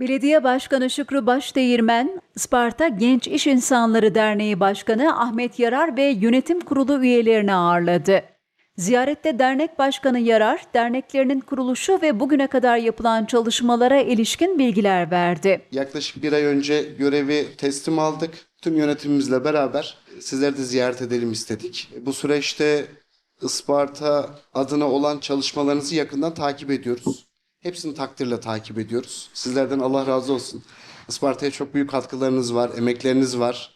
Belediye Başkanı Şükrü Başdeğirmen, Isparta Genç İş İnsanları Derneği Başkanı Ahmet Yarar ve yönetim kurulu üyelerini ağırladı. Ziyarette dernek başkanı Yarar, derneklerinin kuruluşu ve bugüne kadar yapılan çalışmalara ilişkin bilgiler verdi. Yaklaşık bir ay önce görevi teslim aldık. Tüm yönetimimizle beraber sizleri de ziyaret edelim istedik. Bu süreçte Isparta adına olan çalışmalarınızı yakından takip ediyoruz. Hepsini takdirle takip ediyoruz. Sizlerden Allah razı olsun. Isparta'ya çok büyük katkılarınız var, emekleriniz var.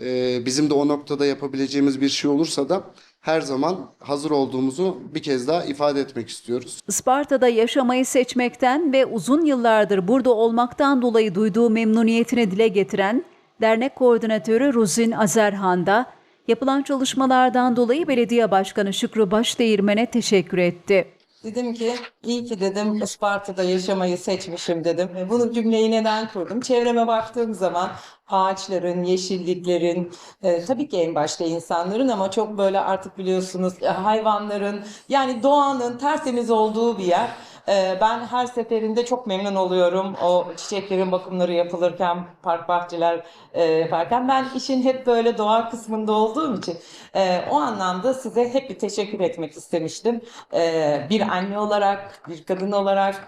Ee, bizim de o noktada yapabileceğimiz bir şey olursa da her zaman hazır olduğumuzu bir kez daha ifade etmek istiyoruz. Isparta'da yaşamayı seçmekten ve uzun yıllardır burada olmaktan dolayı duyduğu memnuniyetini dile getiren dernek koordinatörü Ruzin Azerhan da yapılan çalışmalardan dolayı belediye başkanı Şükrü Başdeğirmen'e teşekkür etti. Dedim ki iyi ki dedim Isparta'da yaşamayı seçmişim dedim. Bunu cümleyi neden kurdum? Çevreme baktığım zaman ağaçların, yeşilliklerin, e, tabii ki en başta insanların ama çok böyle artık biliyorsunuz e, hayvanların yani doğanın tertemiz olduğu bir yer. E, Ben her seferinde çok memnun oluyorum o çiçeklerin bakımları yapılırken, park bahçeler e, yaparken. Ben işin hep böyle doğa kısmında olduğum için e, o anlamda size hep bir teşekkür etmek istemiştim. E, Bir anne olarak, bir kadın olarak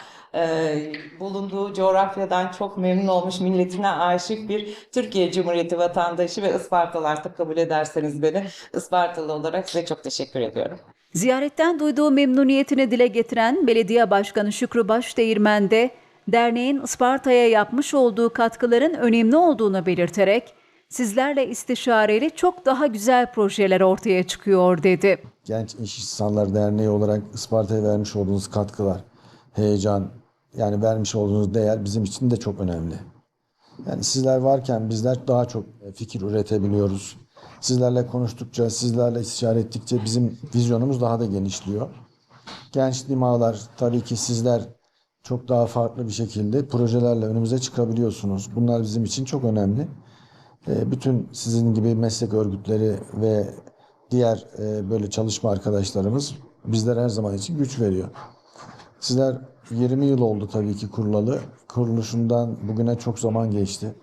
bulunduğu coğrafyadan çok memnun olmuş, milletine aşık bir Türkiye Cumhuriyeti vatandaşı ve Ispartalı artık kabul ederseniz beni Ispartalı olarak size çok teşekkür ediyorum. Ziyaretten duyduğu memnuniyetini dile getiren Belediye Başkanı Şükrü Başdeğirmen de derneğin Isparta'ya yapmış olduğu katkıların önemli olduğunu belirterek sizlerle istişareli çok daha güzel projeler ortaya çıkıyor dedi. Genç İş İnsanları Derneği olarak Isparta'ya vermiş olduğunuz katkılar, heyecan, yani vermiş olduğunuz değer bizim için de çok önemli. Yani sizler varken bizler daha çok fikir üretebiliyoruz. Sizlerle konuştukça, sizlerle istişare ettikçe bizim vizyonumuz daha da genişliyor. Genç dimağlar tabii ki sizler çok daha farklı bir şekilde projelerle önümüze çıkabiliyorsunuz. Bunlar bizim için çok önemli. E, bütün sizin gibi meslek örgütleri ve diğer e, böyle çalışma arkadaşlarımız bizlere her zaman için güç veriyor. Sizler 20 yıl oldu tabii ki kurulalı. Kuruluşundan bugüne çok zaman geçti.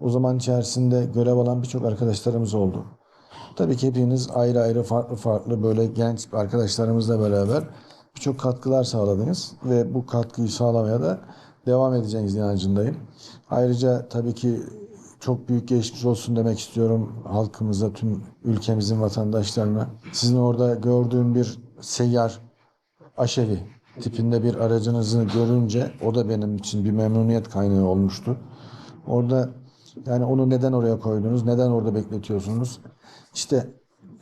O zaman içerisinde görev alan birçok arkadaşlarımız oldu. Tabii ki hepiniz ayrı ayrı farklı farklı böyle genç arkadaşlarımızla beraber birçok katkılar sağladınız ve bu katkıyı sağlamaya da devam edeceğiniz inancındayım. Ayrıca tabii ki çok büyük geçmiş olsun demek istiyorum halkımıza, tüm ülkemizin vatandaşlarına. Sizin orada gördüğüm bir seyyar aşevi tipinde bir aracınızı görünce o da benim için bir memnuniyet kaynağı olmuştu. Orada yani onu neden oraya koydunuz, neden orada bekletiyorsunuz? İşte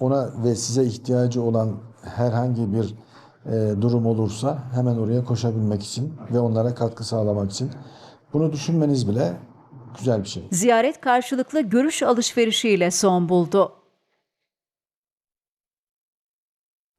ona ve size ihtiyacı olan herhangi bir e, durum olursa hemen oraya koşabilmek için ve onlara katkı sağlamak için. Bunu düşünmeniz bile güzel bir şey. Ziyaret karşılıklı görüş alışverişiyle son buldu.